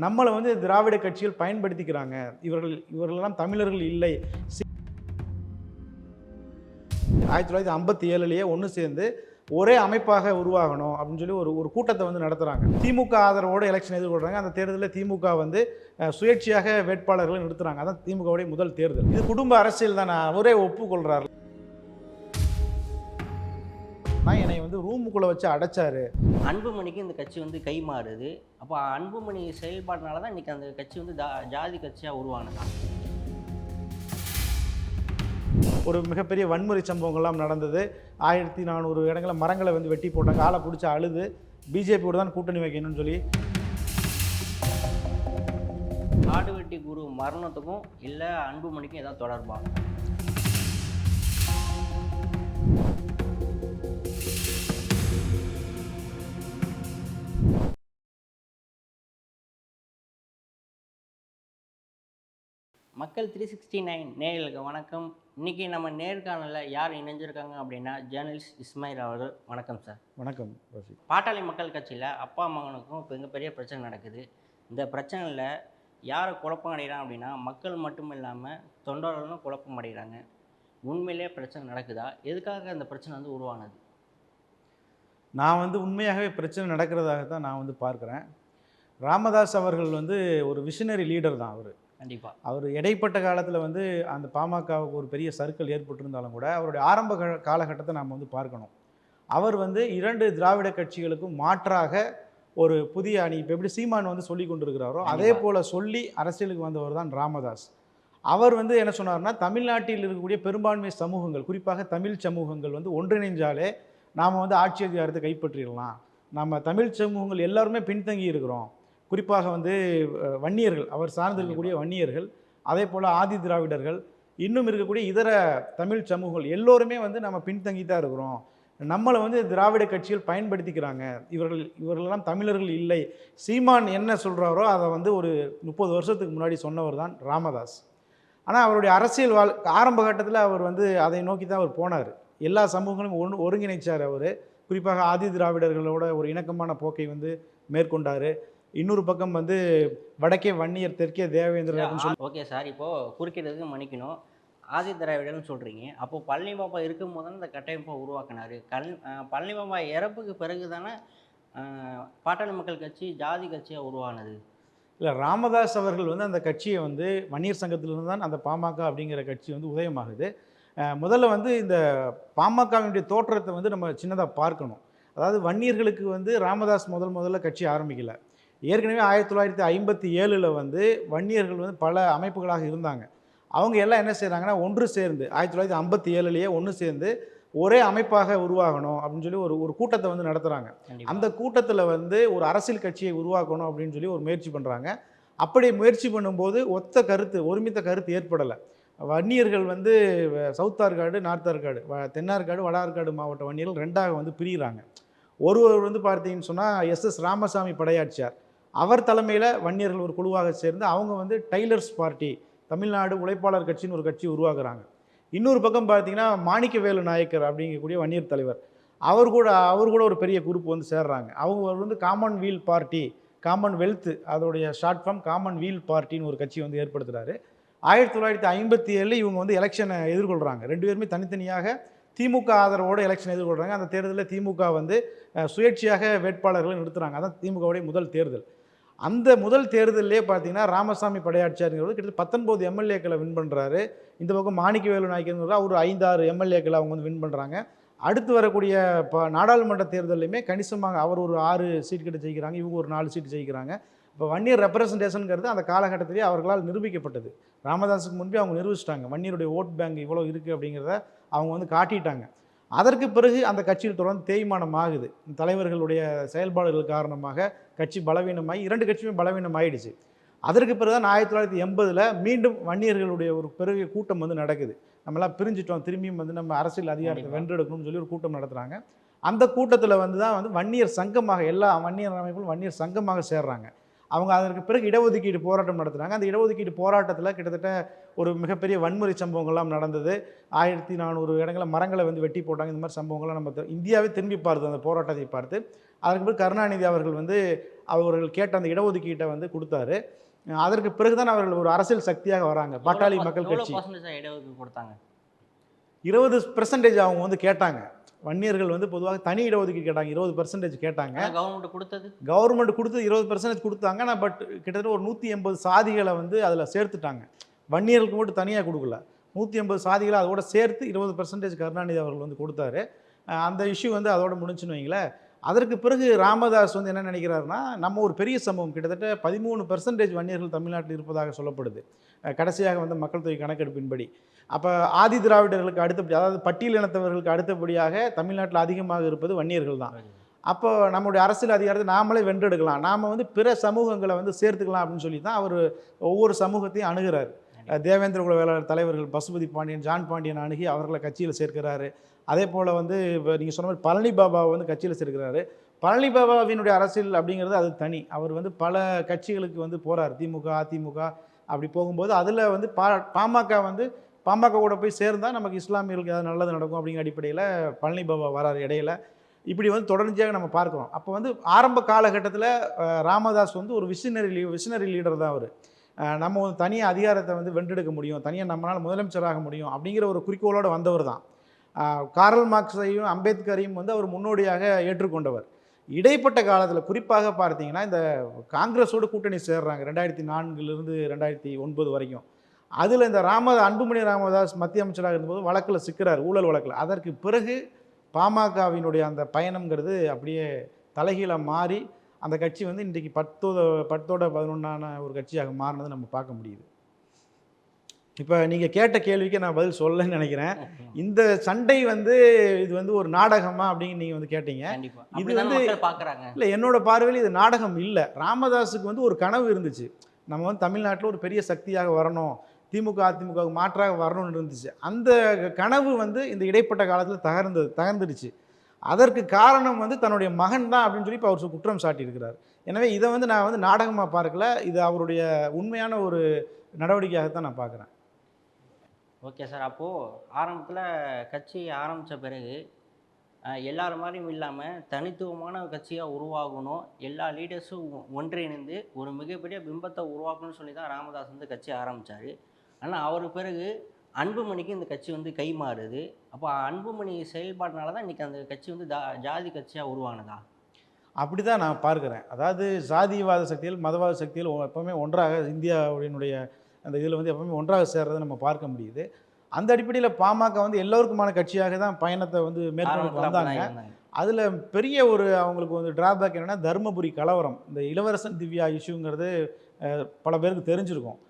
நம்மளை வந்து திராவிட கட்சிகள் பயன்படுத்திக்கிறாங்க. இவர்கள் இவர்களெல்லாம் தமிழர்கள் இல்லை. ஆயிரத்தி தொள்ளாயிரத்தி ஐம்பத்தி ஏழுலேயே ஒன்று சேர்ந்து ஒரே அமைப்பாக உருவாகணும் அப்படின்னு சொல்லி ஒரு ஒரு கூட்டத்தை வந்து நடத்துகிறாங்க திமுக ஆதரவோடு எலெக்ஷன் எதிர்கொள்கிறாங்க அந்த தேர்தலில் திமுக வந்து சுயேட்சையாக வேட்பாளர்களை நிறுத்துறாங்க. அதான் திமுகவுடைய முதல் தேர்தல். இது குடும்ப அரசியல் தான். அவரே ஒப்புக்கொள்கிறார்கள் நான் என்னை வந்து ரூமுக்குள்ளே வச்சு அடைச்சாரு. அன்புமணிக்கு இந்த கட்சி வந்து கை மாறுது. அப்போ அன்புமணி செயல்பாடுனால தான் இன்றைக்கி அந்த கட்சி வந்து ஜா- ஜாதி கட்சியாக உருவானதா? ஒரு மிகப்பெரிய வன்முறை சம்பவங்கள்லாம் நடந்தது. ஆயிரத்தி நானூறு இடங்களில் மரங்களை வந்து வெட்டி போட்டாங்க ஆளை பிடிச்சி அழுது பிஜேபியோட தான் கூட்டணி வைக்கணும்னு சொல்லி. காடு வெட்டி குரு மரணத்துக்கும் இல்லை அன்புமணிக்கும் ஏதாவது தொடர்பா? மக்கள் த்ரீ சிக்ஸ்டி நைன் நேயர்களுக்கு வணக்கம். இன்னைக்கு நம்ம நேர்காணலில் யார் இணைஞ்சிருக்காங்க அப்படின்னா ஜேர்னலிஸ்ட் இஸ்மாயில் அவர்கள். வணக்கம் சார் வணக்கம் பாட்டாளி மக்கள் கட்சியில் அப்பா மகனுக்கும் இப்போ மிகப்பெரிய பிரச்சனை நடக்குது. இந்த பிரச்சனையில் யாரை குழப்பம் அடைகிறான் அப்படின்னா மக்கள் மட்டும் இல்லாமல் தொண்டர்களும் குழப்பம் அடைகிறாங்க உண்மையிலே பிரச்சனை நடக்குதா? எதுக்காக அந்த பிரச்சனை வந்து உருவானது? நான் வந்து உண்மையாகவே பிரச்சனை நடக்கிறதாக தான் நான் வந்து பார்க்குறேன். ராமதாஸ் அவர்கள் வந்து ஒரு விஷனரி லீடர் தான் அவர். கண்டிப்பாக அவர் இடைப்பட்ட காலத்தில் வந்து அந்த பாமகவுக்கு ஒரு பெரிய சர்க்கிள் ஏற்பட்டிருந்தாலும் கூட அவருடைய ஆரம்ப காலகட்டத்தை நாம் வந்து பார்க்கணும். அவர் வந்து இரண்டு திராவிட கட்சிகளுக்கும் மாற்றாக ஒரு புதிய அணி இப்போ எப்படி சீமான் வந்து சொல்லி கொண்டிருக்கிறாரோ அதே. போல் சொல்லி அரசியலுக்கு வந்தவர் தான் ராமதாஸ். அவர் வந்து என்ன சொன்னார்னா தமிழ்நாட்டில் இருக்கக்கூடிய பெரும்பான்மை சமூகங்கள் குறிப்பாக தமிழ் சமூகங்கள் வந்து ஒன்றிணைஞ்சாலே நாம் வந்து ஆட்சி அதிகாரத்தை கைப்பற்றிடலாம். நம்ம தமிழ் சமூகங்கள் எல்லாருமே பின்தங்கி இருக்கிறோம் குறிப்பாக வந்து வன்னியர்கள் அவர் சார்ந்து இருக்கக்கூடிய வன்னியர்கள் அதே போல் ஆதி திராவிடர்கள் இன்னும் இருக்கக்கூடிய இதர தமிழ் சமூகங்கள் எல்லோருமே வந்து நம்ம பின்தங்கி தான் இருக்கிறோம். நம்மளை வந்து திராவிட கட்சிகள் பயன்படுத்திக்கிறாங்க. இவர்கள் இவர்களெல்லாம் தமிழர்கள் இல்லை. சீமான் என்ன சொல்கிறாரோ அதை வந்து ஒரு முப்பது வருஷத்துக்கு முன்னாடி சொன்னவர் தான் ராமதாஸ். ஆனால் அவருடைய அரசியல் வாழ் ஆரம்ப கட்டத்தில் அவர் வந்து அதை நோக்கி தான் அவர் போனார். எல்லா சமூகங்களும் ஒன்று ஒருங்கிணைச்சார் அவர். குறிப்பாக ஆதி திராவிடர்களோட ஒரு இணக்கமான போக்கை வந்து மேற்கொண்டார். இன்னொரு பக்கம் வந்து வடக்கே வன்னியர் தெற்கே தேவேந்திரர் அப்படின்னு சொல்லி ஓகே சார். இப்போது குறுக்கிறதுக்கு மன்னிக்கணும். ஆதி திராவிடர்னு சொல்கிறீங்க அப்போது பழனி பாப்பா இருக்கும் போது இந்த கட்டமைப்பை உருவாக்குனாரு. கல் பழனி பாப்பா இறப்புக்கு பிறகு தானே பாட்டாளி மக்கள் கட்சி ஜாதி கட்சியாக உருவானது? இல்லை ராமதாஸ் அவர்கள் வந்து அந்த கட்சியை வந்து வன்னியர் சங்கத்திலிருந்து தான் அந்த பாமக அப்படிங்கிற கட்சி வந்து உதயமாகுது. முதல்ல வந்து இந்த பாமகவினுடைய தோற்றத்தை வந்து நம்ம சின்னதாக பார்க்கணும். அதாவது வன்னியர்களுக்கு வந்து ராமதாஸ் முதல் முதல்ல கட்சி ஆரம்பிக்கல. ஏற்கனவே ஆயிரத்தி தொள்ளாயிரத்தி ஐம்பத்தி ஏழில் வந்து வன்னியர்கள் வந்து பல அமைப்புகளாக இருந்தாங்க. அவங்க எல்லாம் என்ன செய்கிறாங்கன்னா ஒன்று சேர்ந்து ஆயிரத்தி தொள்ளாயிரத்தி ஐம்பத்தி ஏழுலேயே ஒன்று சேர்ந்து ஒரே அமைப்பாக உருவாகணும் அப்படின்னு சொல்லி ஒரு ஒரு கூட்டத்தை வந்து நடத்துகிறாங்க. அந்த கூட்டத்தில் வந்து ஒரு அரசியல் கட்சியை உருவாக்கணும் அப்படின்னு சொல்லி ஒரு முயற்சி பண்ணுறாங்க அப்படி முயற்சி பண்ணும்போது ஒத்த கருத்து ஒருமித்த கருத்து ஏற்படலை. வன்னியர்கள் வந்து சவுத் ஆற்காடு நார்த் ஆற்காடு வ- தென்னார்காடு வட ஆற்காடு மாவட்ட வன்னியர்கள் ரெண்டாக வந்து பிரிகிறாங்க ஒருவர் வந்து பார்த்தீங்கன்னு சொன்னால் எஸ் எஸ் ராமசாமி படையாட்சியார். அவர் தலைமையில் வன்னியர்கள் ஒரு குழுவாக சேர்ந்து அவங்க வந்து டைலர்ஸ் பார்ட்டி தமிழ்நாடு உழைப்பாளர் கட்சின்னு ஒரு கட்சி உருவாக்குறாங்க. இன்னொரு பக்கம் பார்த்தீங்கன்னா மாணிக்கவேலு நாயக்கர் அப்படிங்கக்கூடிய வன்னியர் தலைவர். அவர் கூட அவர் கூட ஒரு பெரிய குரூப் வந்து சேர்றாங்க. அவங்க வந்து common weal party common wealth அதோடைய ஷார்ட் ஃபார்ம் காமன் வீல் பார்ட்டின்னு ஒரு கட்சி வந்து ஏற்படுத்துகிறாரு ஆயிரத்தி தொள்ளாயிரத்தி ஐம்பத்தி ஏழில் இவங்க வந்து எலெக்ஷனை எதிர்கொள்கிறாங்க ரெண்டு பேருமே தனித்தனியாக திமுக ஆதரவோடு எலெக்ஷன் எதிர்கொள்கிறாங்க அந்த தேர்தலில் திமுக வந்து சுயேட்சையாக வேட்பாளர்களை நிறுத்துகிறாங்க அதான் திமுகவுடைய முதல் தேர்தல். அந்த முதல் தேர்தலிலே பார்த்தீங்கன்னா ராமசாமி படையாட்சியாருங்கிறது கிட்டத்தட்ட பத்தொன்பது எம்எல்ஏக்களை வின் பண்ணுறாரு இந்த பக்கம் மாணிக்கவேலு நாயக்கருங்கிறதா ஒரு ஐந்தாறு எம்எல்ஏக்களை அவங்க வந்து வின் பண்ணுறாங்க அடுத்து வரக்கூடிய இப்போ நாடாளுமன்ற தேர்தலையுமே கணிசமாக அவர் ஒரு ஆறு சீட் கிட்ட ஜெயிக்கிறாங்க இவங்க ஒரு நாலு சீட் ஜெயிக்கிறாங்க. இப்போ வன்னியர் ரெப்ரசன்டேஷனுங்கிறது அந்த காலகட்டத்திலேயே அவர்களால் நிரூபிக்கப்பட்டது. ராமதாஸுக்கு முன்பே அவங்க நிரூபிச்சிட்டாங்க. வன்னியருடைய ஓட் பேங்க் இவ்வளோ இருக்குது அப்படிங்கிறத அவங்க வந்து காட்டிட்டாங்க. அதற்கு பிறகு அந்த கட்சியில் தொடர்ந்து தேய்மானம் ஆகுது தலைவர்களுடைய செயல்பாடுகள் காரணமாக கட்சி பலவீனமாகி இரண்டு கட்சியுமே பலவீனம் ஆயிடுச்சு அதற்கு பிறகு தான் ஆயிரத்தி தொள்ளாயிரத்தி எண்பதில் மீண்டும் வன்னியர்களுடைய ஒரு பெரிய கூட்டம் வந்து நடக்குது. நம்மளாம் பிரிஞ்சிட்டோம். திரும்பியும் வந்து நம்ம அரசியல் அதிகாரத்தை. வென்றெடுக்கணும்னு சொல்லி ஒரு கூட்டம் நடத்துகிறாங்க அந்த கூட்டத்தில் வந்து தான் வந்து வன்னியர் சங்கமாக எல்லா வன்னியர் அமைப்புகளும் வன்னியர் சங்கமாக சேர்றாங்க. அவங்க அதற்கு பிறகு இடஒதுக்கீடு போராட்டம் நடத்துனாங்க. அந்த இடஒதுக்கீடு போராட்டத்தில் கிட்டத்தட்ட ஒரு மிகப்பெரிய வன்முறை சம்பவங்கள்லாம் நடந்தது. ஆயிரத்தி நானூறு இடங்களில் மரங்களை வந்து வெட்டி போட்டாங்க. இந்த மாதிரி சம்பவங்கள்லாம் நம்ம இந்தியாவே திரும்பி பார்த்து அந்த போராட்டத்தை பார்த்து. அதற்கு பிறகு கருணாநிதி அவர்கள் வந்து அவர்கள் கேட்ட அந்த இடஒதுக்கீட்டை வந்து கொடுத்தாரு. அதற்கு பிறகுதான் அவர்கள் ஒரு அரசியல் சக்தியாக வராங்க. பாட்டாளி மக்கள் கட்சி. கொடுத்தாங்க? இருபது பெர்சன்டேஜ் அவங்க வந்து கேட்டாங்க. வன்னியர்கள் வந்து பொதுவாக தனி இடஒதுக்கீடு கேட்டாங்க. இருபது பெர்சன்டேஜ் கேட்டாங்க. கவர்மெண்ட் கொடுத்தது? கவர்மெண்ட் கொடுத்து இருபது பெர்சன்டேஜ் கொடுத்தாங்க. ஆனால் பட் கிட்டத்தட்ட ஒரு நூற்றி எண்பது சாதிகளை வந்து அதில் சேர்த்துட்டாங்க. வன்னியர்களுக்கு மட்டும் தனியாக கொடுக்கல. நூற்றி எண்பது சாதிகளை அதோட சேர்த்து இருபது பெர்சன்டேஜ் கருணாநிதி அவர்கள் வந்து கொடுத்தாரு. அந்த இஷ்யூ வந்து அதோட முடிஞ்சுன்னு வைங்களேன். அதற்கு பிறகு ராமதாஸ் வந்து என்ன நினைக்கிறாருன்னா நம்ம ஒரு பெரிய சம்பவம். கிட்டத்தட்ட பதிமூணு பெர்சன்டேஜ் வன்னியர்கள் தமிழ்நாட்டில் இருப்பதாக சொல்லப்படுது. கடைசியாக வந்து மக்கள் தொகை கணக்கெடுப்பின்படி. அப்போ ஆதி திராவிடர்களுக்கு அடுத்தபடி அதாவது பட்டியலினத்தவர்களுக்கு அடுத்தபடியாக தமிழ்நாட்டில் அதிகமாக இருப்பது வன்னியர்கள் தான். அப்போ நம்முடைய அரசியல் அதிகாரத்தை நாமளே வென்றெடுக்கலாம். நாம் வந்து பிற சமூகங்களை வந்து சேர்த்துக்கலாம் அப்படின்னு சொல்லி தான் அவர் ஒவ்வொரு சமூகத்தையும் அணுகிறார். தேவேந்திர குல வேளாளர் தலைவர்கள் பசுபதி பாண்டியன் ஜான் பாண்டியன் அணுகி அவர்களை கட்சியில் சேர்க்கிறாரு. அதே போல் வந்து இப்போ நீங்கள் சொன்ன மாதிரி பழனி பாபாவை வந்து கட்சியில் சேர்க்கிறாரு. பழனி பாபாவினுடைய அரசியல் அப்படிங்கிறது அது தனி. அவர் வந்து பல கட்சிகளுக்கு வந்து போகிறார் திமுக அதிமுக அப்படி போகும்போது அதில் வந்து பா பாமக வந்து பாமக கூட போய் சேர்ந்தால் நமக்கு இஸ்லாமியர்களுக்கு ஏதாவது நல்லது நடக்கும் அப்படிங்கிற அடிப்படையில் பழனி பாபா வரார் இடையில. இப்படி வந்து தொடர்ச்சியாக நம்ம பார்க்குறோம். அப்போ வந்து ஆரம்ப காலகட்டத்தில் ராமதாஸ் வந்து ஒரு விஷனரி லீ விஷனரி லீடர் தான் அவர். நம்ம வந்து தனியாக அதிகாரத்தை வந்து வென்றெடுக்க முடியும். தனியாக நம்மளால் முதலமைச்சராக முடியும் அப்படிங்கிற ஒரு குறிக்கோளோடு வந்தவர் தான். கார்ல் மார்க்ஸையும் அம்பேத்கரையும் வந்து அவர் முன்னோடியாக ஏற்றுக்கொண்டவர். இடைப்பட்ட காலத்தில் குறிப்பாக பார்த்தீங்கன்னா இந்த காங்கிரஸோடு கூட்டணி சேர்றாங்க ரெண்டாயிரத்தி நான்குலேருந்து ரெண்டாயிரத்தி ஒன்பது வரைக்கும். அதில் இந்த ராம அன்புமணி ராமதாஸ் மத்திய அமைச்சராக இருந்தபோது வழக்கில் சிக்கிறார் ஊழல் வழக்கில். அதற்கு பிறகு பாமகவினுடைய அந்த பயணங்கிறது அப்படியே தலைகீழ மாறி அந்த கட்சி வந்து இன்றைக்கு பத்தோட பத்தோட பதினொன்றான ஒரு கட்சியாக மாறினதை நம்ம பார்க்க முடியுது. இப்போ நீங்கள் கேட்ட கேள்விக்கு நான் பதில் சொல்லலைன்னு நினைக்கிறேன். இந்த சண்டை வந்து இது வந்து ஒரு நாடகமா அப்படின்னு நீங்கள் வந்து கேட்டீங்க. இது வந்து- மக்கள் பாக்குறாங்க இல்லை என்னோட பார்வையில் இது நாடகம் இல்லை. ராமதாஸுக்கு வந்து ஒரு கனவு இருந்துச்சு. நம்ம வந்து தமிழ்நாட்டில் ஒரு பெரிய சக்தியாக வரணும். திமுக அதிமுகவுக்கு மாற்றாக வரணும்னு இருந்துச்சு. அந்த கனவு வந்து இந்த இடைப்பட்ட காலத்தில் தகர்ந்தது தகர்ந்துடுச்சு. அதற்கு காரணம் வந்து தன்னுடைய மகன் தான் அப்படின்னு சொல்லி இப்போ அவர் குற்றம் சாட்டியிருக்கிறார். எனவே இதை வந்து நான் வந்து நாடகமாக பார்க்கல. இது அவருடைய உண்மையான ஒரு நடவடிக்கையாகத்தான் நான் பார்க்குறேன். Okay sir. அப்போது ஆரம்பத்தில் கட்சி ஆரம்பித்த பிறகு எல்லார் மாதிரியும் இல்லாமல் தனித்துவமான கட்சியாக உருவாகணும். எல்லா லீடர்ஸும் ஒன்றிணைந்து ஒரு மிகப்பெரிய பிம்பத்தை உருவாக்கணும்னு சொல்லி தான் ராமதாஸ் வந்து கட்சி ஆரம்பித்தார் ஆனால் அவர் பிறகு அன்புமணிக்கு இந்த கட்சி வந்து கை மாறுது அப்போ அன்புமணி செயல்பாடுனால தான் இன்றைக்கி அந்த கட்சி வந்து ஜா ஜாதி கட்சியாக உருவானதா? அப்படி தான் நான் பார்க்குறேன். அதாவது சாதியவாத சக்திகள் மதவாத சக்திகள் எப்பவுமே ஒன்றாக இந்தியாவுடைய அந்த இதில் வந்து எப்பவுமே ஒன்றாக சேர்றதை நம்ம பார்க்க முடியுது. அந்த அடிப்படையில் பாமக வந்து எல்லோருக்குமான கட்சியாக தான் பயணத்தை வந்து மேற்கொண்டு வந்தாங்க. அதில் பெரிய ஒரு அவங்களுக்கு வந்து டிராபேக் என்னென்னா தருமபுரி கலவரம். இந்த இளவரசன் திவ்யா இஷ்யூங்கிறது பல பேருக்கு தெரிஞ்சிருக்கும்.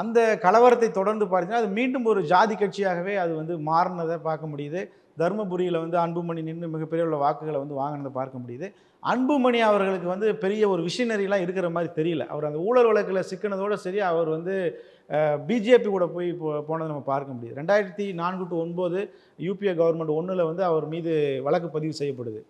அந்த கலவரத்தை தொடர்ந்து பார்த்தீங்கன்னா அது மீண்டும் ஒரு ஜாதி கட்சியாகவே அது வந்து மாறினதை பார்க்க முடியுது. தருமபுரியில் வந்து அன்புமணி நின்று மிகப்பெரிய உள்ள வாக்குகளை வந்து வாங்கினதை பார்க்க முடியுது. அன்புமணி அவர்களுக்கு வந்து பெரிய ஒரு விஷனரிலாம் இருக்கிற மாதிரி தெரியல. அவர் அந்த ஊழல் வழக்கில் சிக்கினதோடு சரி அவர் வந்து பிஜேபி கூட போய் போ போனதை நம்ம பார்க்க முடியுது. ரெண்டாயிரத்தி நான்கு டு ஒன்பது யூபிஏ கவர்மெண்ட் ஒன்றில் வந்து அவர் மீது வழக்கு பதிவு செய்யப்படுது.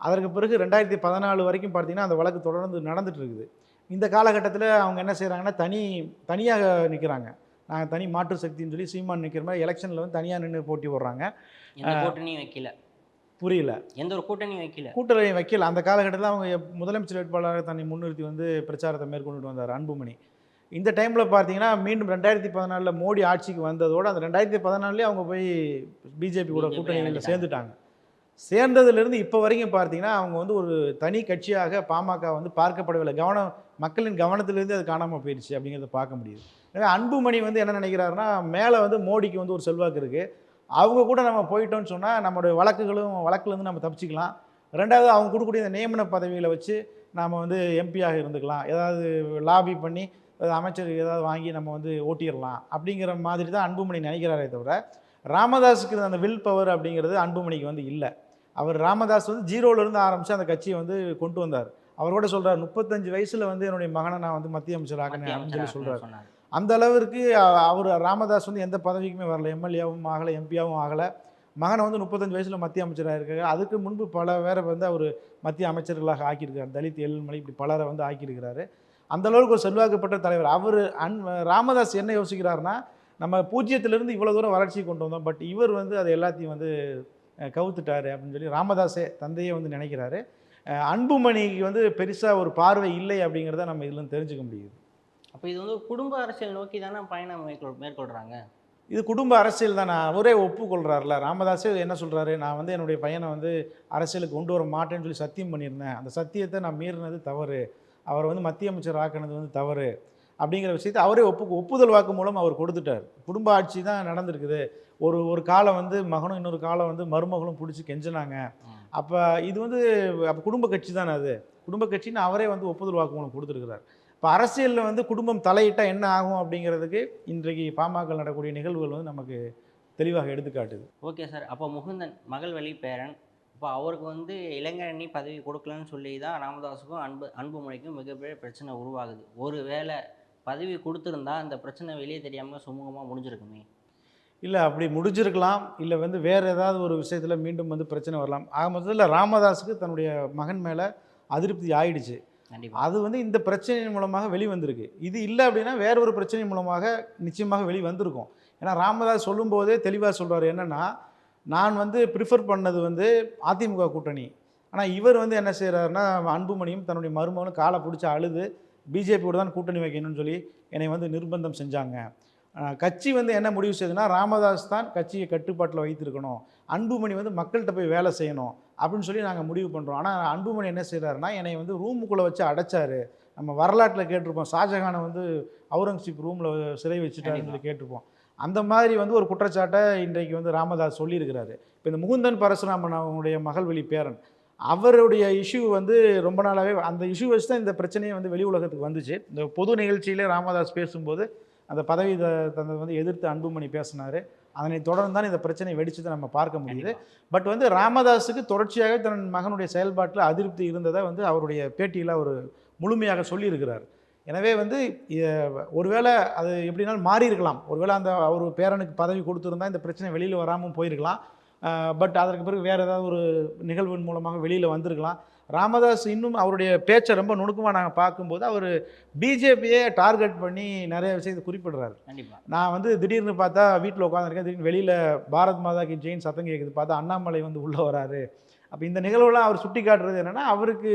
அதற்கு பிறகு ரெண்டாயிரத்தி பதினாலு வரைக்கும் பார்த்தீங்கன்னா அந்த வழக்கு தொடர்ந்து நடந்துகிட்டு இருக்குது. இந்த காலகட்டத்தில் அவங்க என்ன செய்கிறாங்கன்னா தனி தனியாக நிற்கிறாங்க நாங்கள் தனி மாற்று சக்தின்னு சொல்லி சீமான் நிற்கிற மாதிரி எலெக்ஷனில் வந்து தனியாக நின்று போட்டி போடுறாங்க. வைக்கல. புரியல. எந்த ஒரு கூட்டணியும் வைக்கல. கூட்டணி வைக்கல. அந்த காலகட்டத்தில் அவங்க முதலமைச்சர் வேட்பாளராக தன்னை முன்னிறுத்தி வந்து பிரச்சாரத்தை மேற்கொண்டுட்டு வந்தார் அன்புமணி. இந்த டைமில் பார்த்தீங்கன்னா மீண்டும் ரெண்டாயிரத்தி பதினாலில் மோடி ஆட்சிக்கு வந்ததோடு அந்த ரெண்டாயிரத்தி பதினாலுலேயே அவங்க போய் பிஜேபி கூட இணைஞ்சிட்டாங்க. சேர்ந்துட்டாங்க. சேர்ந்ததுலேருந்து இப்போ வரைக்கும் பார்த்தீங்கன்னா அவங்க வந்து ஒரு தனி கட்சியாக பாமக வந்து பார்க்கப்படவில்லை. கவனம் மக்களின் கவனத்திலேருந்து அது காணாமல் போயிடுச்சு அப்படிங்கிறத பார்க்க முடியுது. எனவே அன்புமணி வந்து என்ன நினைக்கிறாருன்னா மேலே வந்து மோடிக்கு வந்து ஒரு செல்வாக்கு இருக்குது அவங்க கூட நம்ம போயிட்டோம்னு சொன்னால் நம்மளுடைய வழக்குகளும் வழக்குலேருந்து நம்ம தப்பிச்சிக்கலாம். ரெண்டாவது அவங்க கொடுக்கக்கூடிய இந்த நியமன பதவியில் வச்சு நாம் வந்து எம்பியாக இருந்துக்கலாம். ஏதாவது லாபி பண்ணி ஏதாவது அமைச்சர் ஏதாவது வாங்கி நம்ம வந்து ஓட்டிடலாம். அப்படிங்கிற மாதிரி தான் அன்புமணி நினைக்கிறாரே தவிர ராமதாஸுக்கு அந்த வில் பவர் அப்படிங்கிறது அன்புமணிக்கு வந்து இல்லை. அவர் ராமதாஸ் வந்து ஜீரோலேருந்து ஆரம்பித்து அந்த கட்சியை வந்து கொண்டு வந்தார். அவரோட சொல்கிறார் முப்பத்தஞ்சு வயசில் வந்து என்னுடைய மகனை நான் வந்து மத்திய அமைச்சர் அப்படின்னு சொல்லி சொல்கிறார் அந்த அளவிற்கு அவர் ராமதாஸ் வந்து எந்த பதவிக்குமே வரல எம்எல்ஏவும் ஆகலை எம்பியாவும் ஆகலை. மகனை வந்து முப்பத்தஞ்சு வயசில் மத்திய அமைச்சராக இருக்காரு. அதுக்கு முன்பு பல பேரை வந்து அவர் மத்திய அமைச்சர்களாக ஆக்கியிருக்காரு. தலித் எழில்மலை இப்படி பலரை வந்து ஆக்கியிருக்கிறாரு. அந்த அளவுக்கு ஒரு செல்வாக்குப்பட்ட தலைவர். அவர் அன் ராமதாஸ் என்ன யோசிக்கிறாருன்னா நம்ம பூஜ்ஜியத்திலிருந்து இவ்வளோ தூரம் வளர்ச்சி கொண்டு வந்தோம். பட் இவர் வந்து அதை எல்லாத்தையும் வந்து கவுத்துட்டாரு அப்படின்னு சொல்லி ராமதாஸே தந்தையே வந்து நினைக்கிறாரு. அன்புமணிக்கு வந்து பெருசாக ஒரு பார்வை இல்லை அப்படிங்கிறத நம்ம இதில் தெரிஞ்சுக்க முடியுது. அப்போ இது வந்து குடும்ப அரசியல் நோக்கி தானே பயணம் மேற்கொள் மேற்கொள்கிறாங்க இது குடும்ப அரசியல் தான். நான் அவரே ஒப்புக்கொள்கிறார்ல ராமதாஸே என்ன சொல்கிறாரு நான் வந்து என்னுடைய பையனை வந்து அரசியலுக்கு கொண்டு வர மாட்டேன்னு சொல்லி சத்தியம் பண்ணியிருந்தேன். அந்த சத்தியத்தை நான் மீறினது தவறு. அவரை வந்து மத்திய அமைச்சர் ஆக்கினது வந்து தவறு. அப்படிங்கிற விஷயத்தை அவரே ஒப்பு ஒப்புதல் வாக்கு மூலம் அவர் கொடுத்துட்டார். குடும்ப ஆட்சி தான் நடந்திருக்குது. ஒரு ஒரு காலம் வந்து மகனும் இன்னொரு காலம் வந்து மருமகளும் பிடிச்சி கெஞ்சினாங்க. அப்போ இது வந்து அப்போ குடும்ப கட்சி தானே அது? குடும்ப கட்சின்னு அவரே வந்து ஒப்புதல் வாக்குமூலம் கொடுத்துருக்கிறார். இப்போ அரசியலில் வந்து குடும்பம் தலையிட்டால் என்ன ஆகும் அப்படிங்கிறதுக்கு இன்றைக்கு பாமக நடக்கக்கூடிய நிகழ்வுகள் வந்து நமக்கு தெளிவாக எடுத்துக்காட்டுது ஓகே சார். அப்போ முகுந்தன் மகள் வழி பேரன் இப்போ அவருக்கு வந்து இளைஞரணி பதவி கொடுக்கலன்னு சொல்லி தான் ராமதாஸுக்கும் அன்பு அன்புமணிக்கும் மிகப்பெரிய பிரச்சனை உருவாகுது. ஒரு வேளை பதவி கொடுத்துருந்தா அந்த பிரச்சனை வெளியே தெரியாமல் சுமூகமாக முடிஞ்சிருக்குமே. இல்லை அப்படி முடிஞ்சிருக்கலாம். இல்லை வந்து வேறு ஏதாவது ஒரு விஷயத்தில் மீண்டும் வந்து பிரச்சனை வரலாம். ஆக மொத்தத்தில் ராமதாஸுக்கு தன்னுடைய மகன் மேலே அதிருப்தி ஆயிடுச்சு. அது வந்து இந்த பிரச்சனையின் மூலமாக வெளிவந்திருக்கு. இது இல்லை அப்படின்னா வேற ஒரு பிரச்சனை மூலமாக நிச்சயமாக வெளி வந்திருக்கும் ஏன்னா ராமதாஸ் சொல்லும்போதே தெளிவாக சொல்றாரு என்னன்னா நான் வந்து ப்ரிஃபர் பண்ணது வந்து அதிமுக கூட்டணி. ஆனால் இவர் வந்து என்ன செய்கிறாருன்னா அன்புமணியும் தன்னுடைய மருமகனும் காலை பிடிச்சி அழுது பிஜேபியோட தான் கூட்டணி வைக்கணும்னு சொல்லி என்னை வந்து நிர்பந்தம் செஞ்சாங்க. கட்சி வந்து என்ன முடிவு செய்யுதுன்னா ராமதாஸ் தான் கட்சியை கட்டுப்பாட்டில் வைத்திருக்கணும். அன்புமணி வந்து மக்கள்கிட்ட போய் வேலை செய்யணும் அப்படின்னு சொல்லி நாங்கள் முடிவு பண்ணுறோம் ஆனால் அன்புமணி என்ன செய்கிறாருன்னா என்னை வந்து ரூமுக்குள்ளே வச்சு அடைச்சாரு. நம்ம வரலாற்றில் கேட்டிருப்போம். ஷாஜஹானை வந்து அவுரங்கசீப் ரூமில் சிறை வச்சுட்டாருன்னு சொல்லி கேட்டிருப்போம். அந்த மாதிரி வந்து ஒரு குற்றச்சாட்டை இன்றைக்கு வந்து ராமதாஸ் சொல்லியிருக்கிறாரு. இப்போ இந்த முகுந்தன் பரசுராமன் அவங்களுடைய மகள்வழி பேரன் அவருடைய இஷ்யூ வந்து ரொம்ப நாளாகவே அந்த இஷ்யூ வச்சு தான் இந்த பிரச்சனையே வந்து வெளி உலகத்துக்கு வந்துச்சு. இந்த பொது நிகழ்ச்சியிலே ராமதாஸ் பேசும்போது அந்த பதவி தந்ததை வந்து எதிர்த்து அன்புமணி பேசினார். அதனை தொடர்ந்து தான் இந்த பிரச்சனை வெடிச்சதை நம்ம பார்க்க முடியுது. பட் வந்து ராமதாஸுக்கு தொடர்ச்சியாக தன் மகனுடைய செயல்பாட்டில் அதிருப்தி இருந்ததை வந்து அவருடைய பேட்டியில் அவர் முழுமையாக சொல்லியிருக்கிறார். எனவே வந்து ஒருவேளை அது எப்படினாலும் மாறி இருக்கலாம் ஒருவேளை அந்த அவர் பேரனுக்கு பதவி கொடுத்துருந்தா இந்த பிரச்சனை வெளியில் வராமல் போயிருக்கலாம். பட் அதற்கு பிறகு வேறு ஏதாவது ஒரு நிகழ்வின் மூலமாக வெளியில் வந்திருக்கலாம். ராமதாஸ் இன்னும் அவருடைய பேச்சை ரொம்ப நுணுக்கமாக நாங்கள் பார்க்கும்போது அவர் பிஜேபியே டார்கெட் பண்ணி நிறைய விஷயத்தை குறிப்பிடுறாரு. நான் வந்து திடீர்னு பார்த்தா வீட்டில் உட்காந்துருக்கேன் திடீர்னு வெளியில் பாரத் மாதா கி ஜெயின் சத்தம் கேட்குது பார்த்தா அண்ணாமலை வந்து உள்ளே வராரு. அப்போ இந்த நிகழ்வுலாம் அவர் சுட்டி காட்டுறது என்னன்னா அவருக்கு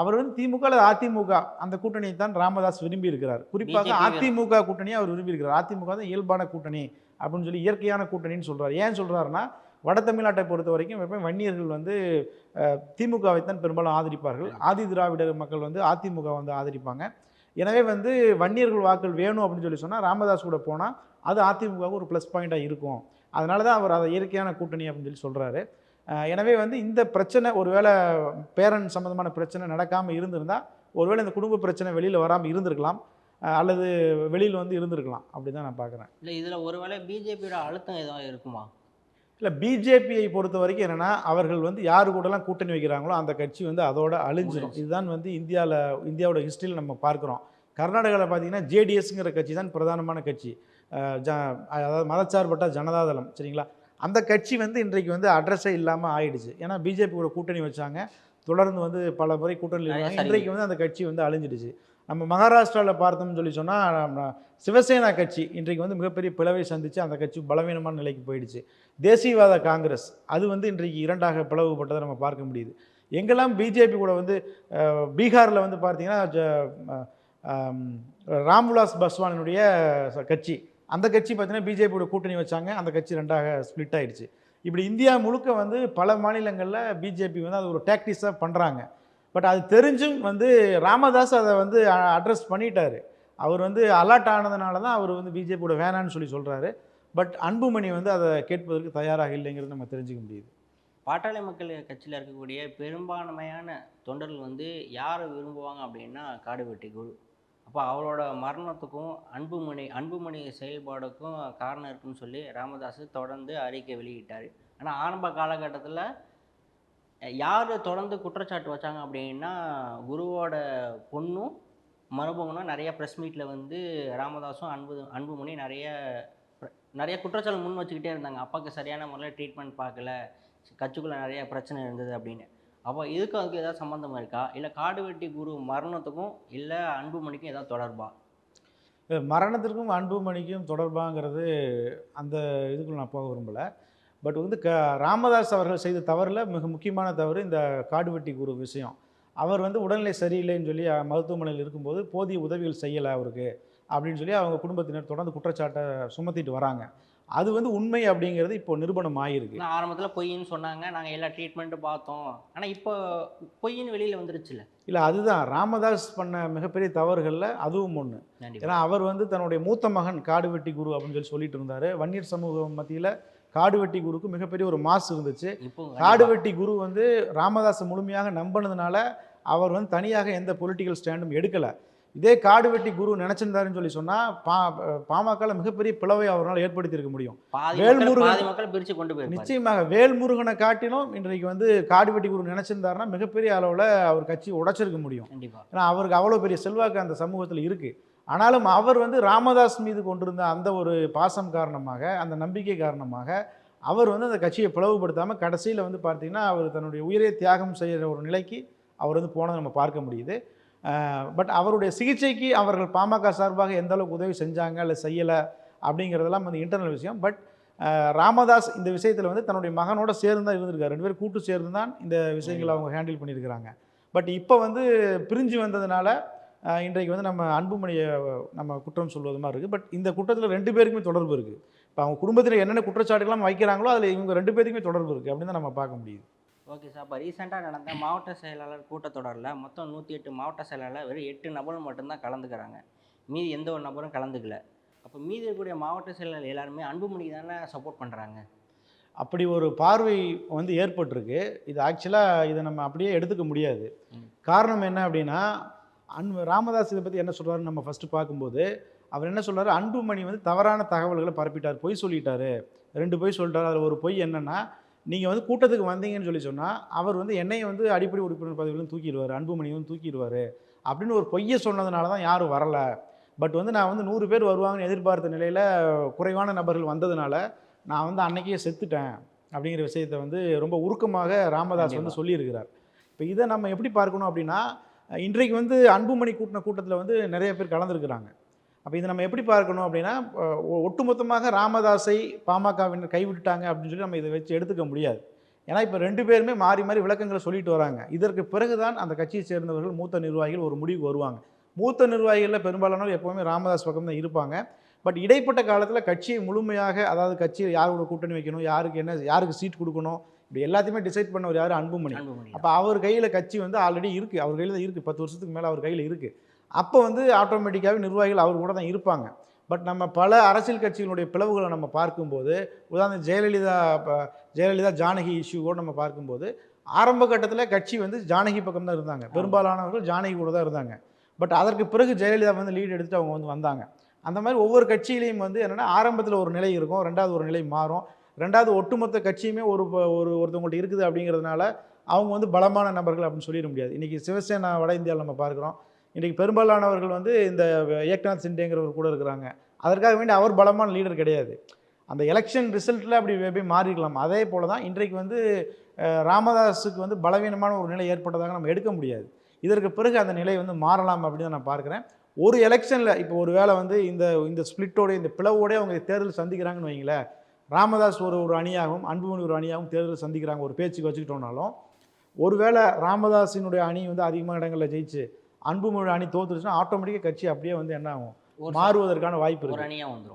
அவர் வந்து திமுக அல்லது அதிமுக அந்த கூட்டணியை தான் ராமதாஸ் விரும்பி இருக்கிறார். குறிப்பாக. அதிமுக கூட்டணியை அவர் விரும்பி இருக்கிறார். அதிமுக தான் இயல்பான கூட்டணி அப்படின்னு சொல்லி இயற்கையான கூட்டணின்னு சொல்றாரு. ஏன் சொல்றாருன்னா வட தமிழ்நாட்டை பொறுத்த வரைக்கும் எப்பவுமே வன்னியர்கள் வந்து அஹ், திமுகவை தான் பெரும்பாலும் ஆதரிப்பார்கள். ஆதி திராவிடர் மக்கள் வந்து அதிமுக வந்து ஆதரிப்பாங்க. எனவே வந்து வன்னியர்கள் வாக்கள் வேணும் அப்படின்னு சொல்லி சொன்னால் ராமதாஸ் கூட போனால் அது அதிமுகவுக்கு ஒரு ப்ளஸ் பாயிண்ட்டாக இருக்கும். அதனால தான் அவர் அதை இயற்கையான கூட்டணி அப்படின்னு சொல்லி சொல்கிறாரு எனவே வந்து இந்த பிரச்சனை ஒருவேளை பேரன் சம்மந்தமான பிரச்சனை நடக்காமல் இருந்திருந்தால் ஒருவேளை இந்த குடும்ப பிரச்சனை வெளியில் வராமல் இருந்திருக்கலாம். அல்லது வெளியில் வந்து இருந்திருக்கலாம். அப்படி தான் நான் பார்க்குறேன் இல்லை இதில் ஒருவேளை பிஜேபியோட அழுத்தம் எதுவும் இருக்குமா? இல்லை பிஜேபியை பொறுத்த வரைக்கும் என்னென்னா அவர்கள் வந்து யாரு கூடலாம் கூட்டணி வைக்கிறாங்களோ அந்த கட்சி வந்து அதோட அழிஞ்சிடும். இதுதான் வந்து இந்தியாவில் இந்தியாவோட ஹிஸ்ட்ரியில் நம்ம பார்க்குறோம். கர்நாடகாவில் பார்த்தீங்கன்னா ஜேடிஎஸ்ங்கிற கட்சி தான் பிரதானமான கட்சி. ஜ அதாவது மதச்சார்பற்ற ஜனதாதளம் சரிங்களா? அந்த கட்சி வந்து இன்றைக்கு வந்து அட்ரஸே இல்லாமல் ஆயிடுச்சு. ஏன்னா பிஜேபி கூட கூட்டணி வச்சாங்க. தொடர்ந்து வந்து பல முறை கூட்டணி. இன்றைக்கு வந்து அந்த கட்சி வந்து அழிஞ்சிடுச்சு. நம்ம மகாராஷ்டிராவில் பார்த்தோம்னு சொல்லி சொன்னால் சிவசேனா கட்சி இன்றைக்கு வந்து மிகப்பெரிய பிளவை சந்தித்து அந்த கட்சி பலவீனமான நிலைக்கு போயிடுச்சு. தேசியவாத காங்கிரஸ் அது வந்து இன்றைக்கு இரண்டாக பிளவுபட்டதை நம்ம பார்க்க முடியுது. எங்கெல்லாம் பிஜேபி கூட வந்து பீகாரில் வந்து பார்த்தீங்கன்னா ராம்விலாஸ் பஸ்வானினுடைய கட்சி அந்த கட்சி பார்த்தீங்கன்னா பிஜேபியோட கூட்டணி வச்சாங்க அந்த கட்சி ரெண்டாக ஸ்ப்ளிட் ஆயிடுச்சு. இப்படி இந்தியா முழுக்க வந்து பல மாநிலங்களில் பிஜேபி வந்து அது ஒரு டாக்டிஸாக பண்ணுறாங்க பட் அது தெரிஞ்சும் வந்து ராமதாஸ் அதை வந்து அட்ரஸ் பண்ணிட்டார். அவர் வந்து அலர்ட் ஆனதுனால தான் அவர் வந்து பிஜேபியோட வேணான்னு சொல்லி சொல்கிறாரு பட் அன்புமணி வந்து அதை கேட்பதற்கு தயாராக இல்லைங்கிறது நம்ம தெரிஞ்சுக்க முடியுது. பாட்டாளி மக்கள் கட்சியில் இருக்கக்கூடிய பெரும்பான்மையான தொண்டர்கள் வந்து யாரை விரும்புவாங்க அப்படின்னா காடுவெட்டி குழு. அப்போ அவரோட மரணத்துக்கும் அன்புமணி அன்புமணி செயல்பாடுக்கும் காரணம் இருக்குன்னு சொல்லி ராமதாஸ் தொடர்ந்து அறிக்கை வெளியிட்டார். ஆனால் ஆரம்ப காலகட்டத்தில் யார் தொடர்ந்து குற்றச்சாட்டு வச்சாங்க அப்படின்னா குருவோட பொண்ணும் மருமகனும் நிறைய ப்ரெஸ் மீட்டில் வந்து ராமதாஸும் அன்பு அன்புமணி நிறைய நிறைய குற்றச்சாட்டு முன் வச்சுக்கிட்டே இருந்தாங்க. அப்பாவுக்கு சரியான முறையில் ட்ரீட்மெண்ட் பார்க்கல. கட்சிக்குள்ளே நிறைய பிரச்சனை இருந்தது அப்படின்னு. அப்போ இதுக்கும் அதுக்கு ஏதாவது சம்மந்தம் இருக்கா? இல்லை காடு வெட்டி குரு மரணத்துக்கும் இல்லை அன்புமணிக்கும் ஏதாவது தொடர்பா? மரணத்திற்கும் அன்புமணிக்கும் தொடர்பாங்கிறது அந்த இதுக்குள்ள நான் போக விரும்பலை. பட் வந்து க ராமதாஸ் அவர்கள் செய்த தவறில் மிக முக்கியமான தவறு இந்த காடுவெட்டி குரு விஷயம். அவர் வந்து உடல்நிலை சரியில்லைன்னு சொல்லி மருத்துவமனையில் இருக்கும்போது போதிய உதவிகள் செய்யலை அவருக்கு அப்படின்னு சொல்லி அவங்க குடும்பத்தினர் தொடர்ந்து குற்றச்சாட்டை சுமத்திட்டு வராங்க. அது வந்து உண்மை அப்படிங்கிறது இப்போ நிரூபணம் ஆகிருக்கு ஆரம்பத்தில் பொய்ன்னு சொன்னாங்க. நாங்கள் எல்லா ட்ரீட்மெண்ட்டும் பார்த்தோம். ஆனால் இப்போ பொய்ன்னு வெளியில் வந்துருச்சுல்ல. இல்லை அதுதான். ராமதாஸ் பண்ண மிகப்பெரிய தவறுகளில் அதுவும் ஒன்று ஏன்னா அவர் வந்து தன்னுடைய மூத்த மகன் காடுவெட்டி குரு அப்படின்னு சொல்லி சொல்லிட்டு இருந்தார். வன்னியர் சமூகம் மத்தியில் காடுவெட்டி குருக்கு மிகப்பெரிய ஒரு மாசு இருந்துச்சு. காடுவெட்டி குரு வந்து ராமதாஸை முழுமையாக நம்பினதுனால அவர் வந்து தனியாக எந்த பொலிட்டிக்கல் ஸ்டாண்டும் எடுக்கலை. இதே காடுவெட்டி குரு நினச்சிருந்தாருன்னு சொல்லி சொன்னால் பா பாமகவில் மிகப்பெரிய பிளவை அவரால் ஏற்படுத்தியிருக்க முடியும். வேல்முருகன் நிச்சயமாக வேல்முருகனை காட்டிலும் இன்றைக்கு வந்து காடுவெட்டி குரு நினச்சிருந்தாருன்னா மிகப்பெரிய அளவில் அவர் கட்சி உடைச்சிருக்க முடியும். ஏன்னா அவருக்கு அவ்வளோ பெரிய செல்வாக்கு அந்த சமூகத்தில் இருக்குது ஆனாலும் அவர் வந்து ராமதாஸ் மீது கொண்டிருந்த அந்த ஒரு பாசம் காரணமாக அந்த நம்பிக்கை காரணமாக அவர் வந்து அந்த கட்சியை பிளவுபடுத்தாமல் கடைசியில் வந்து பார்த்தீங்கன்னா அவர் தன்னுடைய உயிரை தியாகம் செய்கிற ஒரு நிலைக்கு அவர் வந்து போனதை நம்ம பார்க்க முடியுது. பட் அவருடைய சிகிச்சைக்கு அவர்கள் பாமக சார்பாக எந்த அளவுக்கு உதவி செஞ்சாங்க இல்லை செய்யலை அப்படிங்கிறதெல்லாம் வந்து இன்டர்னல் விஷயம். பட் ராமதாஸ் இந்த விஷயத்தில் வந்து தன்னுடைய மகனோட சேர்ந்து தான் இருந்திருக்காரு. ரெண்டு பேரும் கூட்டு சேர்ந்து தான் இந்த விஷயங்களை அவங்க ஹேண்டில் பண்ணியிருக்கிறாங்க. பட் இப்போ வந்து பிரிஞ்சு வந்ததுனால இன்றைக்கு வந்து நம்ம அன்புமணியை நம்ம குற்றம் சொல்வது மாதிரி இருக்குது பட் இந்த குற்றத்தில் ரெண்டு பேருக்குமே தொடர்பு இருக்குது இப்போ அவங்க குடும்பத்தில் என்னென்ன குற்றச்சாட்டுகள்லாம் வைக்கிறாங்களோ அதில் இவங்க ரெண்டு பேருக்குமே தொடர்பு இருக்குது அப்படின்னு தான் நம்ம பார்க்க முடியுது. Okay sir. இப்போ ரீசெண்டாக நடந்த மாவட்ட செயலாளர் கூட்டத்தொடரில் மொத்தம் நூற்றி எட்டு மாவட்ட செயலாளர் வெறும் எட்டு நபர்கள் மட்டும்தான் கலந்துக்கிறாங்க. மீதி எந்த ஒரு நபரும் கலந்துக்கல. அப்போ மீதி இருக்கக்கூடிய மாவட்ட செயலாளர் எல்லாருமே அன்புமணிக்கு தானே சப்போர்ட் பண்ணுறாங்க அப்படி ஒரு பார்வை வந்து ஏற்பட்டிருக்கு. இது ஆக்சுவலாக இதை நம்ம அப்படியே எடுத்துக்க முடியாது. காரணம் என்ன அப்படின்னா அன்பு ராமதாஸ் இதை பற்றி என்ன சொல்கிறாருன்னு நம்ம ஃபஸ்ட்டு பார்க்கும்போது அவர் என்ன சொல்றாரு? அன்புமணி வந்து தவறான தகவல்களை பரப்பிட்டார் பொய் சொல்லிட்டாரு. ரெண்டு பொய் சொல்லிட்டாரு அதில் ஒரு பொய் என்னன்னா நீங்கள் வந்து கூட்டத்துக்கு வந்தீங்கன்னு சொல்லி சொன்னால் அவர் வந்து என்னையை வந்து அடிப்படை உறுப்பினர் பதவியிலும் தூக்கிடுவார் அன்புமணி வந்து தூக்கிடுவார் அப்படின்னு ஒரு பொய்யை சொன்னதுனால தான் யாரும் வரல. பட் வந்து நான் வந்து நூறு பேர் வருவாங்கன்னு எதிர்பார்த்த நிலையில் குறைவான நபர்கள் வந்ததுனால நான் வந்து அன்னைக்கே செத்துட்டேன் அப்படிங்கிற விஷயத்தை வந்து ரொம்ப உருக்கமாக ராமதாஸ் வந்து சொல்லியிருக்கிறார். இப்போ இதை நம்ம எப்படி பார்க்கணும் அப்படின்னா இன்றைக்கு வந்து அன்புமணி கூட்டின கூட்டத்தில் வந்து நிறைய பேர் கலந்துருக்கிறாங்க. அப்போ இதை நம்ம எப்படி பார்க்கணும் அப்படின்னா ஒட்டுமொத்தமாக ராமதாஸை பாமகவினர் கைவிட்டுட்டாங்க அப்படின்னு சொல்லி நம்ம இதை வச்சு எடுத்துக்க முடியாது. ஏன்னா இப்போ ரெண்டு பேருமே மாறி மாறி விளக்கங்களை சொல்லிட்டு வராங்க. இதற்கு பிறகுதான் அந்த கட்சியை சேர்ந்தவர்கள் மூத்த நிர்வாகிகள் ஒரு முடிவுக்கு வருவாங்க. மூத்த நிர்வாகிகளில் பெரும்பாலானவர் எப்போவுமே ராமதாஸ் பக்கம் தான் இருப்பாங்க. பட் இடைப்பட்ட காலத்தில் கட்சியை முழுமையாக அதாவது கட்சியை யாரோட கூட்டணி வைக்கணும் யாருக்கு என்ன யாருக்கு சீட் கொடுக்கணும் இப்படி எல்லாத்தையுமே டிசைட் பண்ணவர் யார்? அன்புமணி. அப்போ அவர் கையில் கட்சி வந்து ஆல்ரெடி இருக்குது அவர் கையில் தான் இருக்குது பத்து வருஷத்துக்கு மேலே அவர் கையில் இருக்குது அப்போ வந்து ஆட்டோமேட்டிக்காகவே நிர்வாகிகள் அவர் கூட தான் இருப்பாங்க. பட் நம்ம பல அரசியல் கட்சிகளுடைய பிளவுகளை நம்ம பார்க்கும்போது உதாரணம் ஜெயலலிதா இப்போ ஜெயலலிதா ஜானகி இஷ்யூ கூட நம்ம பார்க்கும்போது ஆரம்ப கட்டத்தில் கட்சி வந்து ஜானகி பக்கம் தான் இருந்தாங்க பெரும்பாலானவர்கள் ஜானகி கூட தான் இருந்தாங்க. பட் அதற்கு பிறகு ஜெயலலிதா வந்து லீட் எடுத்துட்டு அவங்க வந்து வந்தாங்க. அந்த மாதிரி ஒவ்வொரு கட்சியிலையும் வந்து என்னென்னா ஆரம்பத்தில் ஒரு நிலை இருக்கும். ரெண்டாவது ஒரு நிலை மாறும். ரெண்டாவது ஒட்டுமொத்த கட்சியுமே ஒரு ஒரு ஒருத்தவங்கள்ட்ட இருக்குது அப்படிங்கிறதுனால அவங்க வந்து பலமான நபர்கள் அப்படின்னு சொல்லிட முடியாது. இன்றைக்கி சிவசேனா வட இந்தியாவில் நம்ம பார்க்குறோம். இன்றைக்கி பெரும்பாலானவர்கள் வந்து இந்த ஏக்நாத் சிண்டேங்கிறவர் கூட இருக்கிறாங்க. அதற்காக வேண்டி அவர் பலமான லீடர் கிடையாது. அந்த எலெக்ஷன் ரிசல்ட்டில் அப்படி போய் மாறிக்கலாம் அதே போல தான் இன்றைக்கு வந்து ராமதாஸுக்கு வந்து பலவீனமான ஒரு நிலை ஏற்பட்டதாக நம்ம எடுக்க முடியாது. இதற்கு பிறகு அந்த நிலை வந்து மாறலாம் அப்படின்னு தான் நான் பார்க்குறேன். ஒரு எலெக்ஷனில் இப்போ ஒரு வேளை வந்து இந்த இந்த ஸ்பிளிட்டோடைய இந்த பிளவோட அவங்க தேர்தல் சந்திக்கிறாங்கன்னு வைங்களேன். ராமதாஸ் ஒரு ஒரு அணியாகவும் அன்புமணி ஒரு அணியாகவும் தேர்தல் சந்திக்கிறாங்க. ஒரு பேச்சுக்கு வச்சுக்கிட்டோம்னாலும் ஒருவேளை ராமதாஸினுடைய அணி வந்து அதிகமான இடங்களில் ஜெயிச்சு அன்புமணி அணி தோத்துருச்சுன்னா ஆட்டோமேட்டிக்காக கட்சி அப்படியே வந்து என்ன ஆகும்? மாறுவதற்கான வாய்ப்பு இருக்கு.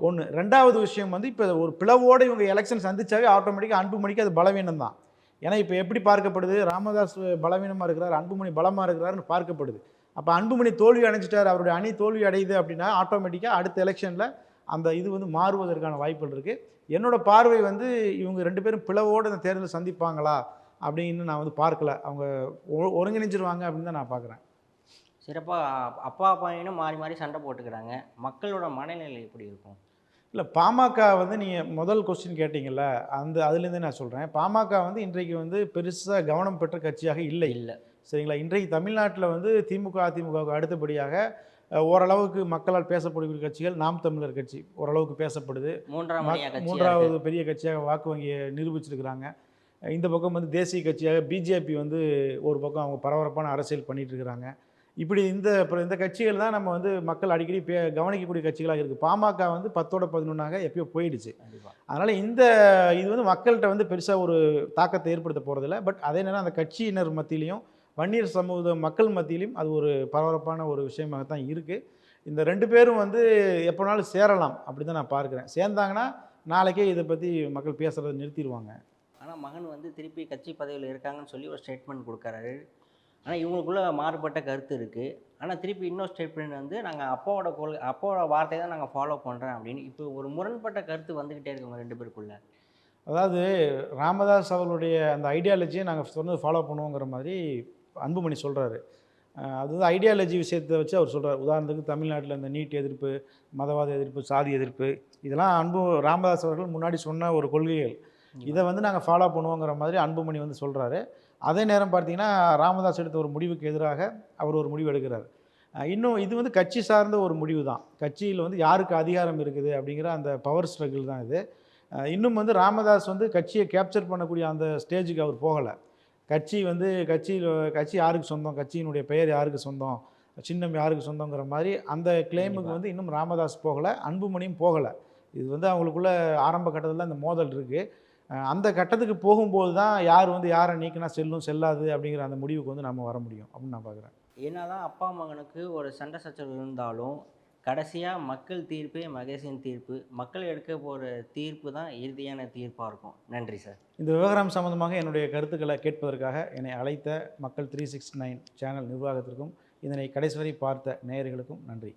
ஒன்று ரெண்டாவது விஷயம் வந்து இப்போ ஒரு பிளவோட இவங்க எலெக்ஷன் சந்திச்சாவே ஆட்டோமேட்டிக்காக அன்புமணிக்கு அது பலவீனம் தான். ஏன்னா இப்போ எப்படி பார்க்கப்படுது? ராமதாஸ் பலவீனமாக இருக்கிறார் அன்புமணி பலமாக இருக்கிறாருன்னு பார்க்கப்படுது. அப்போ அன்புமணி தோல்வி அடைஞ்சிட்டார் அவருடைய அணி தோல்வி அடையுது அப்படின்னா ஆட்டோமேட்டிக்காக அடுத்த எலெக்ஷனில் அந்த இது வந்து மாறுவதற்கான வாய்ப்புகள் இருக்குது என்னோட பார்வை வந்து இவங்க ரெண்டு பேரும் பிளவோடு இந்த தேர்தல் சந்திப்பாங்களா அப்படின்னு நான் வந்து பார்க்கல. அவங்க ஒ- ஒருங்கிணைஞ்சிருவாங்க அப்படின்னு தான் நான் பார்க்குறேன். சிறப்பாக அப்பா பையனும் மாறி மாறி சண்டை போட்டுக்கிறாங்க. மக்களோட மனநிலை எப்படி இருக்கும்? இல்லை பாமக வந்து நீங்கள் முதல் கொஸ்டின் கேட்டிங்கல்ல அந்த அதுலேருந்தே நான் சொல்கிறேன் பாமக வந்து இன்றைக்கு வந்து பெருசாக கவனம் பெற்ற கட்சியாக இல்லை. இல்லை. சரிங்களா? இன்றைக்கு தமிழ்நாட்டில் வந்து திமுக அதிமுகவுக்கு அடுத்தபடியாக ஓரளவுக்கு மக்களால் பேசப்படக்கூடிய கட்சிகள் நாம் தமிழர் கட்சி. ஓரளவுக்கு பேசப்படுது. மூன்றாவது பெரிய கட்சியாக வாக்கு வங்கியை நிரூபிச்சிருக்கிறாங்க. இந்த பக்கம் வந்து தேசிய கட்சியாக பிஜேபி வந்து ஒரு பக்கம் அவங்க பரபரப்பான அரசியல் பண்ணிட்டு இருக்கிறாங்க இப்படி இந்த அப்புறம் இந்த கட்சிகள் தான் நம்ம வந்து மக்கள் அடிக்கடி பே கவனிக்கக்கூடிய கட்சிகளாக இருக்குது பாமக வந்து பத்தோட பதினொன்றாக எப்பயோ போயிடுச்சு. அதனால் இந்த இது வந்து மக்கள்கிட்ட வந்து பெருசாக ஒரு தாக்கத்தை ஏற்படுத்த போகிறதில்ல பட் அதே நேரம் அந்த கட்சியினர் மத்தியிலையும் வன்னியர் சமூக மக்கள் மத்தியிலும் அது ஒரு பரபரப்பான ஒரு விஷயமாக தான் இருக்குது இந்த ரெண்டு பேரும் வந்து எப்போனாலும் சேரலாம் அப்படி தான் நான் பார்க்குறேன். சேர்ந்தாங்கன்னா நாளைக்கே இதை பற்றி மக்கள் பேசுகிறத நிறுத்திடுவாங்க. ஆனால் மகன் வந்து திருப்பி கட்சி பதவியில் இருக்காங்கன்னு சொல்லி ஒரு ஸ்டேட்மெண்ட் கொடுக்குறாரு. ஆனால் இவங்களுக்குள்ள மாறுபட்ட கருத்து இருக்குது ஆனால் திருப்பி இன்னொரு ஸ்டேட்மெண்ட் வந்து நாங்கள் அப்பாவோட கொள் அப்பாவோட வார்த்தையை தான் நாங்கள் ஃபாலோ பண்ணுறேன் அப்படின்னு. இப்போ ஒரு முரண்பட்ட கருத்து வந்துக்கிட்டே இருக்குங்க ரெண்டு பேருக்குள்ள. அதாவது ராமதாஸ் அவர்களுடைய அந்த ஐடியாலஜியை நாங்கள் சொன்னது ஃபாலோ பண்ணுவோங்கிற மாதிரி அன்புமணி சொல்கிறாரு அது ஐடியாலஜி விஷயத்தை வச்சு அவர் சொல்கிறார் உதாரணத்துக்கு தமிழ்நாட்டில் இந்த நீட் எதிர்ப்பு மதவாத எதிர்ப்பு சாதி எதிர்ப்பு இதெல்லாம் அன்பு ராமதாஸ் அவர்கள் முன்னாடி சொன்ன ஒரு கொள்கைகள். இதை வந்து நாங்கள் ஃபாலோ பண்ணுவோங்கிற மாதிரி அன்புமணி வந்து சொல்கிறாரு அதே நேரம் பார்த்தீங்கன்னா ராமதாஸ் எடுத்த ஒரு முடிவுக்கு எதிராக அவர் ஒரு முடிவு எடுக்கிறார். இன்னும் இது வந்து கட்சி சார்ந்த ஒரு முடிவு தான். கட்சியில் வந்து யாருக்கு அதிகாரம் இருக்குது அப்படிங்கிற அந்த பவர் ஸ்ட்ரகிள் தான் இது. இன்னும் வந்து ராமதாஸ் வந்து கட்சியை கேப்சர் பண்ணக்கூடிய அந்த ஸ்டேஜுக்கு அவர் போகலை. கட்சி வந்து கட்சியில் கட்சி யாருக்கு சொந்தம்? கட்சியினுடைய பெயர் யாருக்கு சொந்தம்? சின்னம் யாருக்கு சொந்தங்கிற மாதிரி அந்த கிளைமுக்கு வந்து இன்னும் ராமதாஸ் போகலை அன்புமணியும் போகலை. இது வந்து அவங்களுக்குள்ள ஆரம்ப கட்டத்தில் அந்த மோதல் இருக்குது அந்த கட்டத்துக்கு போகும்போது தான் யார் வந்து யாரை நீக்கினா செல்லும் செல்லாது அப்படிங்கிற அந்த முடிவுக்கு வந்து நம்ம வர முடியும் அப்படின்னு நான் பார்க்குறேன் என்னதான் அப்பா மகனுக்கு ஒரு சண்டை சச்சரவு இருந்தாலும் கடைசியாக மக்கள் தீர்ப்பே மகேஷின் தீர்ப்பு மக்கள் எடுக்க போகிற தீர்ப்பு தான் இறுதியான தீர்ப்பாக இருக்கும். நன்றி சார். இந்த விவகாரம் சம்பந்தமாக என்னுடைய கருத்துக்களை கேட்பதற்காக என்னை அழைத்த மக்கள் த்ரீ சிக்ஸ் நைன் சேனல் நிர்வாகத்திற்கும் இதனை கடைசி வரை பார்த்த நேயர்களுக்கும் நன்றி.